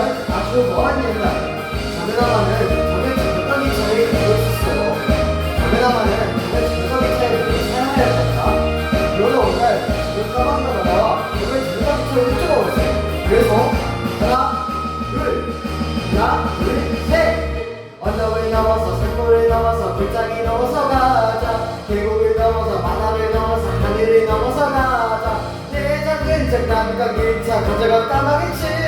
날 아주 먼 옛날 자매 전덕이 차에 가고 있었어요. 자매나마는 자매 전덕이 차에 사용하였답니다. 그러다 어느 날그 까만 나라와 자매 전덕이 차를 쫓아오었어요. 그래서 하나, 둘, 하나, 둘, 셋! 언덕을 넘어서 산골을 넘어서 골짜기 넘어서 가자 계곡을 넘어서 바다를 넘어서 하늘을 넘어서 가자 내 작은 장난감 기차 가져가 까마귀 친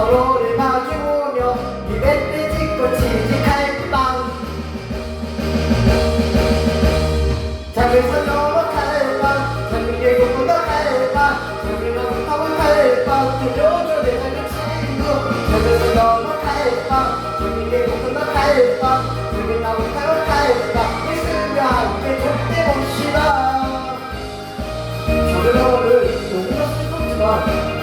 서로를 마주보며 입에 떼짓고 치직할 빵 작은 넘어 칼빵 작은 건너 칼빵. 작은 타고 칼빵 들려줘 내 작은 친구 작은 넘어 칼빵 작은 건너 칼빵 작은 넘어 타고 칼빵 있으면 함께 절대 봅시다 작은 넘어를 너무나 슬펐지만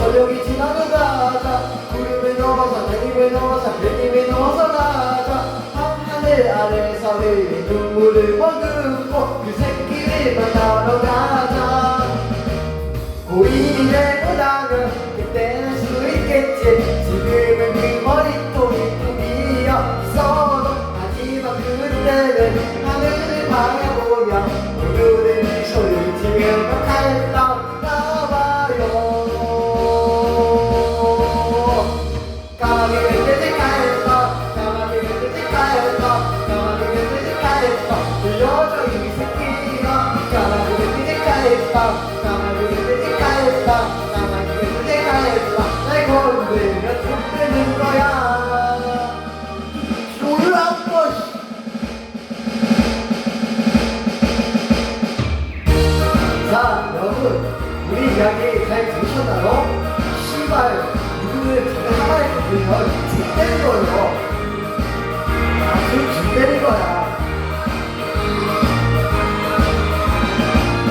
저녁이 지나고 가자. 구름을 넘어서 달님을 넘어서 별님을 넘어서 가자. 하늘 아래서 흘린 눈물을 머금고 그 새끼를 만나러 가자. 나면 그때는 수 있겠지. 지금은 그 머리통이 꿈이었어도 하지만 그때는 자 여러분 우리 이야기 잘 들으셨나요? 신발 누구를 하나에 걸리면 죽되는 거예요 아주 죽되는 거야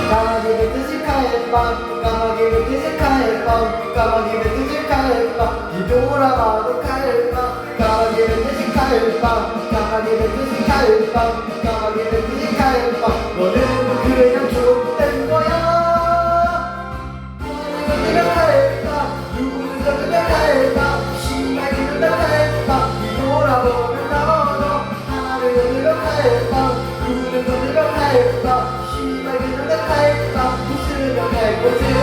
까마귀는 뜻이 칼빵 까마귀는 뜻이 칼빵 까마귀는 뜻이 칼빵 뒤돌아봐도 칼빵 까마귀는 뜻이 칼빵 까마귀는 뜻이 칼빵 까마귀는 신나기